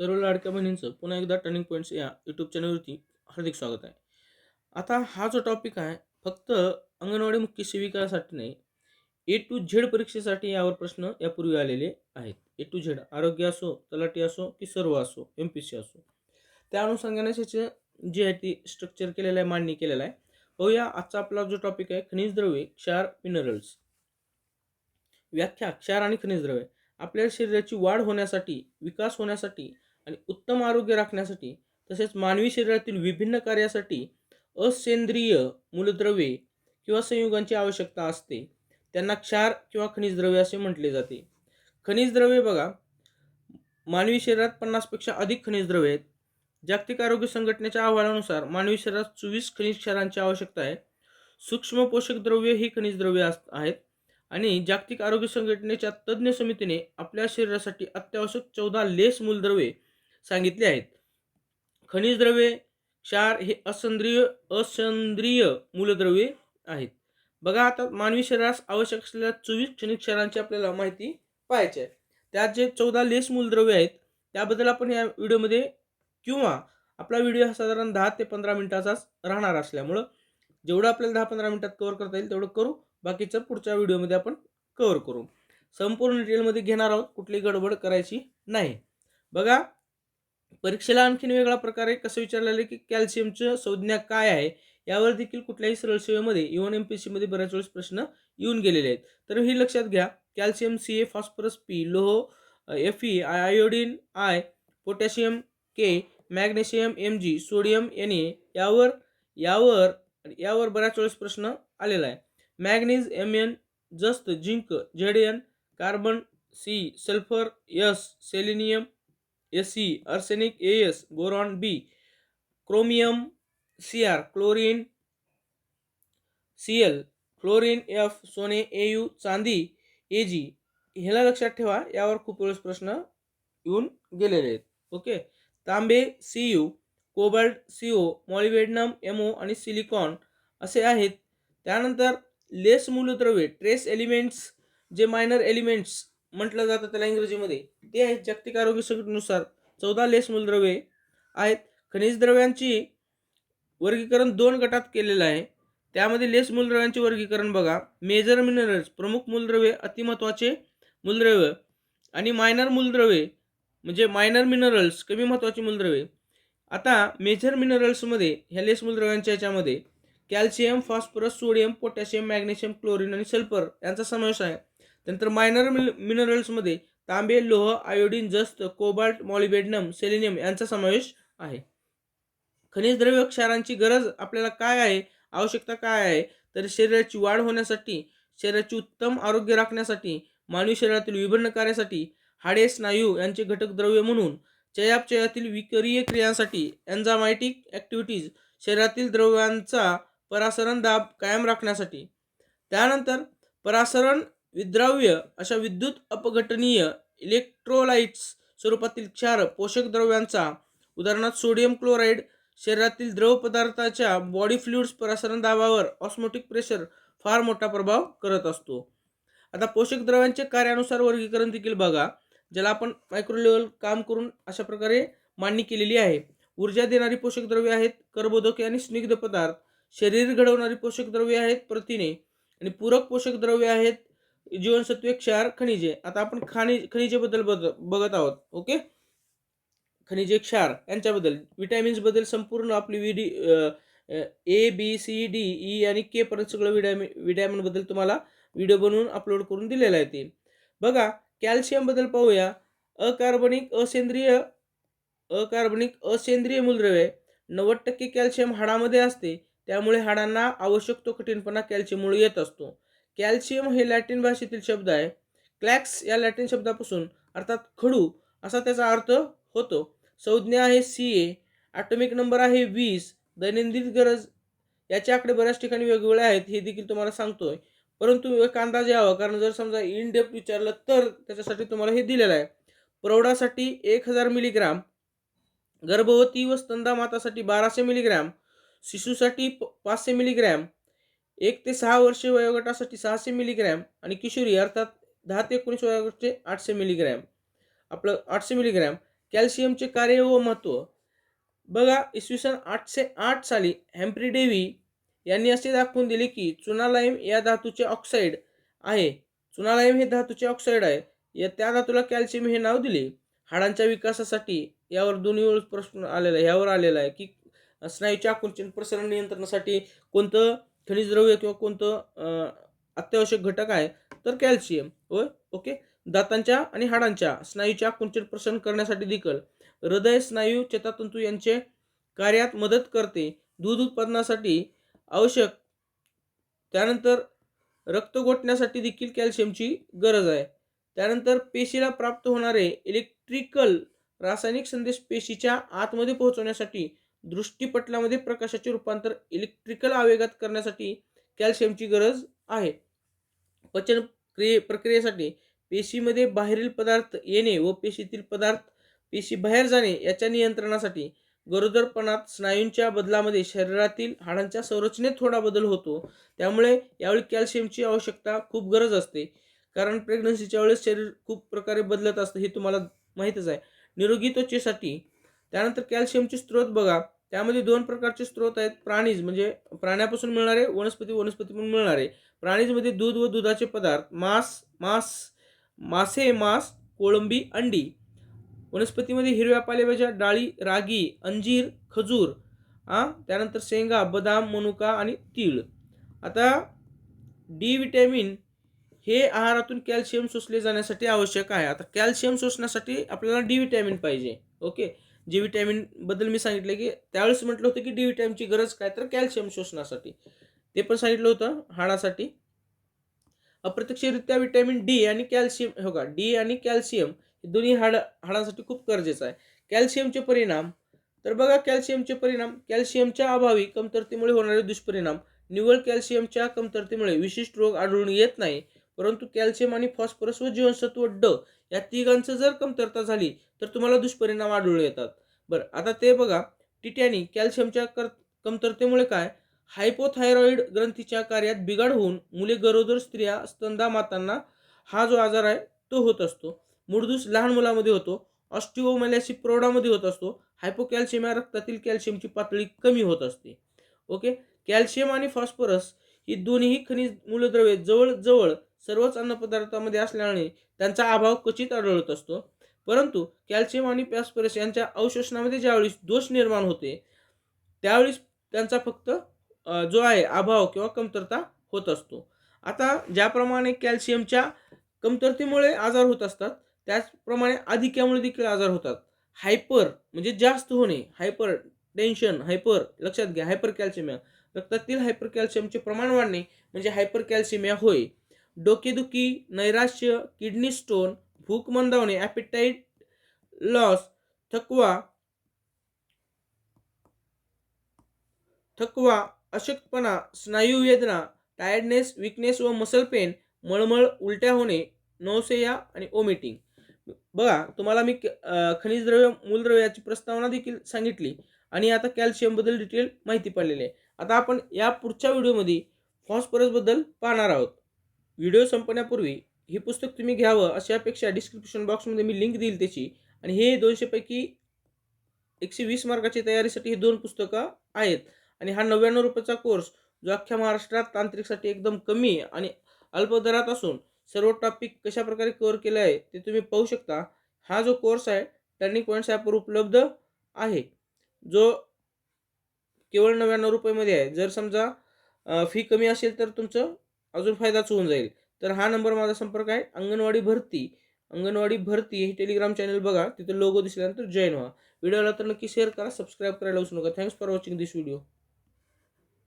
सर्व लाडक्या बहिणींचं पुन्हा एकदा टर्निंग पॉईंट्स या यूट्यूब चॅनलवरती हार्दिक स्वागत आहे. आता हा जो टॉपिक आहे फक्त अंगणवाडी मुख्य सेविकासाठी नाही ए टू झेड परीक्षेसाठी यावर प्रश्न यापूर्वी आलेले आहेत. ए टू झेड आरोग्य असो तलाठी असो की सर्व असो एम पी सी असो. त्या अनुषंगाने त्याचे जे आहे ती स्ट्रक्चर केलेलं आहे मांडणी केलेलं आहे. पाहूया आजचा आपला जो टॉपिक आहे खनिज द्रव्ये क्षार मिनरल्स व्याख्या क्षार आणि खनिज द्रव्ये. आपल्या शरीराची वाढ होण्यासाठी विकास होण्यासाठी आणि उत्तम आरोग्य राखण्यासाठी तसेच मानवी शरीरातील विभिन्न कार्यासाठी असेंद्रिय मूलद्रव्ये किंवा संयुगांची आवश्यकता असते. त्यांना क्षार किंवा खनिज द्रव्य असे म्हटले जाते. खनिज द्रव्ये बघा मानवी शरीरात पन्नासपेक्षा अधिक खनिज द्रव्ये आहेत. जागतिक आरोग्य संघटनेच्या अहवालानुसार मानवी शरीरात चोवीस खनिज क्षारांची आवश्यकता आहे. सूक्ष्म पोषक द्रव्य ही खनिज द्रव्ये अस- आहेत. आणि जागतिक आरोग्य संघटनेच्या तज्ज्ञ समितीने आपल्या शरीरासाठी अत्यावश्यक चौदा लेस मूलद्रव्ये सांगितले आहेत. खनिज द्रव्ये क्षार हे असंद्रिय असंद्रिय मूलद्रव्ये आहेत. बघा आता मानवी शरीरास आवश्यक असलेल्या चोवीस क्षणिक क्षारांची आपल्याला माहिती पाहायची आहे. त्यात जे चौदा लेस मूलद्रव्ये आहेत त्याबद्दल आपण या व्हिडिओमध्ये किंवा आपला व्हिडिओ हा साधारण दहा ते पंधरा मिनिटाचाच राहणार असल्यामुळं जेवढं आपल्याला दहा पंधरा मिनिटात कव्हर करता येईल तेवढं करू. बाकीचं पुढच्या व्हिडिओमध्ये आपण कव्हर करू. संपूर्ण डिटेलमध्ये घेणार आहोत. कुठली गडबड करायची नाही. बघा परीक्षेला आणखीन वेगळा प्रकारे कसं विचारलेलं आहे की कॅल्शियमचं संज्ञा काय आहे? यावर देखील कुठल्याही सरळ सेवेमध्ये e इव्हन एम पी सीमध्ये बऱ्याच वेळेस प्रश्न येऊन गेलेले आहेत. तर हे लक्षात घ्या. Calcium C A phosphorus P लोह F E iodine I potassium K magnesium M G sodium N A यावर यावर यावर बऱ्याच वेळेस प्रश्न आलेला आहे. मॅग्नीज एम एन जस्त zinc Z N carbon C sulphur S selenium S C arsenic A S boron B chromium C R chlorine C L chlorine F सोने ए यू चांदी ए जी ह्याला लक्षात ठेवा यावर खूप वेळेस प्रश्न येऊन गेलेले आहेत. ओके तांबे C U cobalt C O molybdenum M O आणि सिलिकॉन असे आहेत. त्यानंतर लेस मूलद्रव्ये ट्रेस एलिमेंट्स जे मायनर एलिमेंट्स म्हटलं जातं त्याला इंग्रजीमध्ये. ते आहेत जागतिक आरोग्य संघटनेनुसार चौदा लेस मूलद्रव्ये आहेत. खनिज द्रव्यांची वर्गीकरण दोन गटात केलेलं आहे. त्यामध्ये लेस मूलद्रव्यांचे वर्गीकरण बघा. मेजर मिनरल्स प्रमुख मूलद्रव्ये अतिमहत्वाचे मूलद्रव्य आणि मायनर मूलद्रव्ये म्हणजे मायनर मिनरल्स कमी महत्त्वाची मूलद्रव्ये आता मेजर मिनरल्समध्ये ह्या लेस मूलद्रव्यांच्या याच्यामध्ये calcium phosphorus sodium potassium magnesium chlorine आणि सल्फर यांचा समावेश आहे. त्यानंतर मायनर मिनरल्समध्ये तांबे लोह आयोडीन जस्त कोबाल्ट मॉलिबेडनम सेलेनियम यांचा समावेश आहे. खनिज द्रव्य क्षारांची गरज आपल्याला काय आहे? आवश्यकता काय आहे? तर शरीराची वाढ होण्यासाठी शरीराची उत्तम आरोग्य राखण्यासाठी मानवी शरीरातील विभिन्न कार्यासाठी हाडे स्नायू यांचे घटक द्रव्य म्हणून चयापचयातील विकरीय क्रियांसाठी एन्झामायटिक ॲक्टिव्हिटीज शरीरातील द्रव्यांचा परासरण दाब कायम राखण्यासाठी. त्यानंतर परासरण विद्राव्य अशा विद्युत अपघटनीय इलेक्ट्रोलाइट्स स्वरूपातील क्षार पोषक द्रव्यांचा उदाहरणार्थ सोडियम क्लोराईड शरीरातील द्रव पदार्थाच्या बॉडी फ्लुइड्स परासरण दाबावर ऑस्मोटिक प्रेशर फार मोठा प्रभाव करत असतो. आता पोषक द्रव्यांचे कार्यानुसार वर्गीकरण देखील बघा ज्याला आपण मायक्रो लेवल काम करून अशा प्रकारे मांडणी केलेली आहे. ऊर्जा देणारी पोषक द्रव्ये आहेत कर्बोदके आणि स्निग्ध पदार्थ. शरीर घडवणारी पोषक द्रव्ये आहेत प्रथिने आणि पूरक पोषक द्रव्ये आहेत जीवनसत्वे क्षार खनिजे. आता आपण खनिज खनिजेबद्दल बघत आहोत ओके? खनिजे क्षार यांच्याबद्दल. विटॅमिन्सबद्दल संपूर्ण आपली video A B C D E आणि के पर्यंत सगळं विटॅमिन विटॅमिनबद्दल तुम्हाला व्हिडिओ बनवून अपलोड करून दिलेला आहे ते. बघा कॅल्शियमबद्दल पाहूया. अकार्बनिक असेंद्रिय अकार्बनिक असेंद्रिय मूलद्रव्ये नव्वद टक्के कॅल्शियम हाडामध्ये असते. त्यामुळे हाडांना आवश्यक तो कठीणपणा कॅल्शियममुळे येत असतो. कॅल्शियम हे लॅटिन भाषेतील शब्द आहे. क्लॅक्स या लॅटिन शब्दापासून अर्थात खडू असा त्याचा अर्थ होतो. संज्ञा आहे सी ए. ॲटॉमिक नंबर आहे वीस. दैनंदिन गरज याचे आकडे बऱ्याच ठिकाणी वेगवेगळे आहेत हे देखील तुम्हाला सांगतोय. परंतु एक अंदाज यावा कारण जर समजा इन डेप्थ विचारलं तर त्याच्यासाठी तुम्हाला हे दिलेलं आहे. प्रौढासाठी एक हजार मिलीग्राम गर्भवती व स्तंधा मातासाठी बाराशे मिलीग्रॅम शिशूसाठी प- पाचशे मिलीग्रॅम एक ते सहा वर्षे वयोगटासाठी सहाशे मिलीग्रॅम आणि किशोरी अर्थात दहा ते एकोणीस वयोगटाचे आठशे मिलीग्रॅम. आपलं आठशे मिलीग्रॅम. कॅल्शियमचे कार्य व महत्त्व. बघा इसवी सन आठशे आठ साली हॅम्प्री डेव्ही यांनी असे दाखवून दिले की चुनालाईम या धातूचे ऑक्साईड आहे. चुनालाईम हे धातूचे ऑक्साईड आहे. या त्या धातूला कॅल्शियम हे नाव दिले. हाडांच्या विकासासाठी यावर दोन्ही प्रश्न आलेला आहे. यावर आलेला आहे की स्नायूच्या आकुंचन प्रसरण नियंत्रणासाठी कोणतं खनिज द्रव्य किंवा कोणतं अत्यावश्यक घटक आहे तर कॅल्शियम. होय? ओके? दातांच्या आणि हाडांच्या स्नायूच्या आकुंचन प्रसन्न करण्यासाठी देखील हृदय स्नायू चेतातंतू यांचे कार्यात मदत करते. दूध उत्पादनासाठी आवश्यक. त्यानंतर रक्त गोठण्यासाठी देखील कॅल्शियमची गरज आहे. त्यानंतर पेशीला प्राप्त होणारे इलेक्ट्रिकल रासायनिक संदेश पेशीच्या आतमध्ये पोहोचवण्यासाठी दृष्टीपटलामध्ये प्रकाशाचे रूपांतर इलेक्ट्रिकल आवेगात करण्यासाठी कॅल्शियमची गरज आहे. पचन क्रिये प्रक्रियेसाठी पेशीमध्ये बाहेरील पदार्थ येणे व पेशीतील पदार्थ पेशी बाहेर जाणे याच्या नियंत्रणासाठी गरोदरपणात स्नायूंच्या बदलामध्ये शरीरातील हाडांच्या संरचनेत थोडा बदल होतो. त्यामुळे यावेळी कॅल्शियमची आवश्यकता खूप गरज असते. कारण प्रेग्नन्सीच्या वेळेस शरीर खूप प्रकारे बदलत असतं हे तुम्हाला माहीतच आहे. निरोगी त्वचेसाठी त्यानंतर कॅल्शियमचे स्रोत बघा. त्यामध्ये दोन प्रकारचे स्रोत आहेत. प्राणीज म्हणजे प्राण्यापासून मिळणारे वनस्पती वनस्पतीपासून मिळणारे. प्राणीजमध्ये दूध व दुधाचे पदार्थ मांस मांस मासे मांस कोळंबी अंडी. वनस्पतीमध्ये हिरव्या पालेभाज्या डाळी रागी अंजीर खजूर आ त्यानंतर शेंगा बदाम मनुका आणि तीळ. आता डी विटॅमिन हे आहारातून कॅल्शियम शोषले जाण्यासाठी आवश्यक आहे. आता कॅल्शियम शोषण्यासाठी आपल्याला डी विटॅमिन पाहिजे. ओके? जी विटॅमिनबद्दल मी सांगितलं की त्यावेळेस म्हटलं होतं की डी विटॅमिनची गरज काय? तर कॅल्शियम शोषणासाठी. ते पण सांगितलं होतं हाडासाठी. अप्रत्यक्षरित्या विटॅमिन डी आणि कॅल्शियम हो का डी आणि कॅल्शियम हे दोन्ही हाड हाडांसाठी खूप गरजेचं आहे. कॅल्शियमचे परिणाम तर बघा कॅल्शियमचे परिणाम कॅल्शियमच्या अभावी कमतरतेमुळे होणारे दुष्परिणाम निव्वळ कॅल्शियमच्या कमतरतेमुळे विशिष्ट रोग आढळून येत नाही. परंतु कॅल्शियम आणि फॉस्फरस व जीवनसत्व ड या तिघांचं जर कमतरता झाली तर तुम्हाला दुष्परिणाम आढळून येतात. बरं आता ते बघा टिटॅनी कॅल्शियमच्या कर कमतरतेमुळे काय? हायपोथायरॉईड ग्रंथीच्या कार्यात बिघाड होऊन मुले गरोदर स्त्रिया स्तंदा मातांना हा जो आजार आहे तो होत असतो. मुडदूस लहान मुलामध्ये होतो ऑस्टिओमॅलॅसी प्रौढामध्ये होत असतो हायपोकॅल्शियम या रक्तातील कॅल्शियमची पातळी कमी होत असते. ओके? कॅल्शियम आणि फॉस्फरस ही दोन्ही खनिज मूलद्रव्ये जवळजवळ सर्वच अन्नपदार्थामध्ये असल्याने त्यांचा अभाव क्वचित आढळत असतो. परंतु कॅल्शियम आणि फॉस्फरस यांच्या अवशोषणामध्ये ज्यावेळी दोष निर्माण होते त्यावेळेस त्यांचा फक्त जो आहे अभाव किंवा कमतरता होत असतो. आता ज्याप्रमाणे कॅल्शियमच्या कमतरतेमुळे आजार होत असतात त्याचप्रमाणे अधिक्यामुळे देखील आजार होतात. हायपर म्हणजे जास्त होणे हायपर टेन्शन हायपर लक्षात घ्या हायपर कॅल्शियमिया रक्तातील हायपर कॅल्शियमचे प्रमाण वाढणे म्हणजे हायपर कॅल्शियमिया होय. डोकेदुखी नैराश्य किडनी स्टोन भूक मंदावणे ॲपिटाईट लॉस थकवा थकवा अशक्तपणा स्नायू वेदना टायर्डनेस विकनेस व मसल पेन मळमळ उलट्या होणे नौसेया आणि ओमिटिंग बघा तुम्हाला मी खनिज द्रव्य मूलद्रव्याची प्रस्तावना देखील सांगितली आणि आता कॅल्शियमबद्दल डिटेल माहिती पडलेली आहे. आता आपण या पुढच्या व्हिडिओमध्ये फॉस्फरसबद्दल पाहणार आहोत. व्हिडिओ संपण्यापूर्वी हे पुस्तक तुम्ही घ्यावं अशा अपेक्षा डिस्क्रिप्शन बॉक्समध्ये मी लिंक देईल त्याची. आणि हे दोनशेपैकी एकशे वीस मार्काची तयारीसाठी हे दोन पुस्तकं आहेत. आणि हा नव्याण्णव रुपयाचा कोर्स जो अख्ख्या महाराष्ट्रात तांत्रिकसाठी एकदम कमी आणि अल्प दरात असून सर्व टॉपिक कशा प्रकारे कव्हर केलं आहे ते तुम्ही पाहू शकता. हा जो कोर्स आहे टर्निंग पॉईंट्स ॲपवर उपलब्ध आहे. जो केवळ नव्याण्णव रुपयामध्ये आहे. जर समजा फी कमी असेल तर तुमचं अजून फायदाच होऊन जाईल. तर हा नंबर माझा संपर्क आहे. अंगणवाडी भरती. अंगणवाडी भरती हे टेलिग्राम चॅनल बघा. तिथे लोगो दिसल्यानंतर जॉईन व्हा. व्हिडिओला तर नक्की शेअर करा सबस्क्राईब करायला विसरू नका. Thanks for watching this video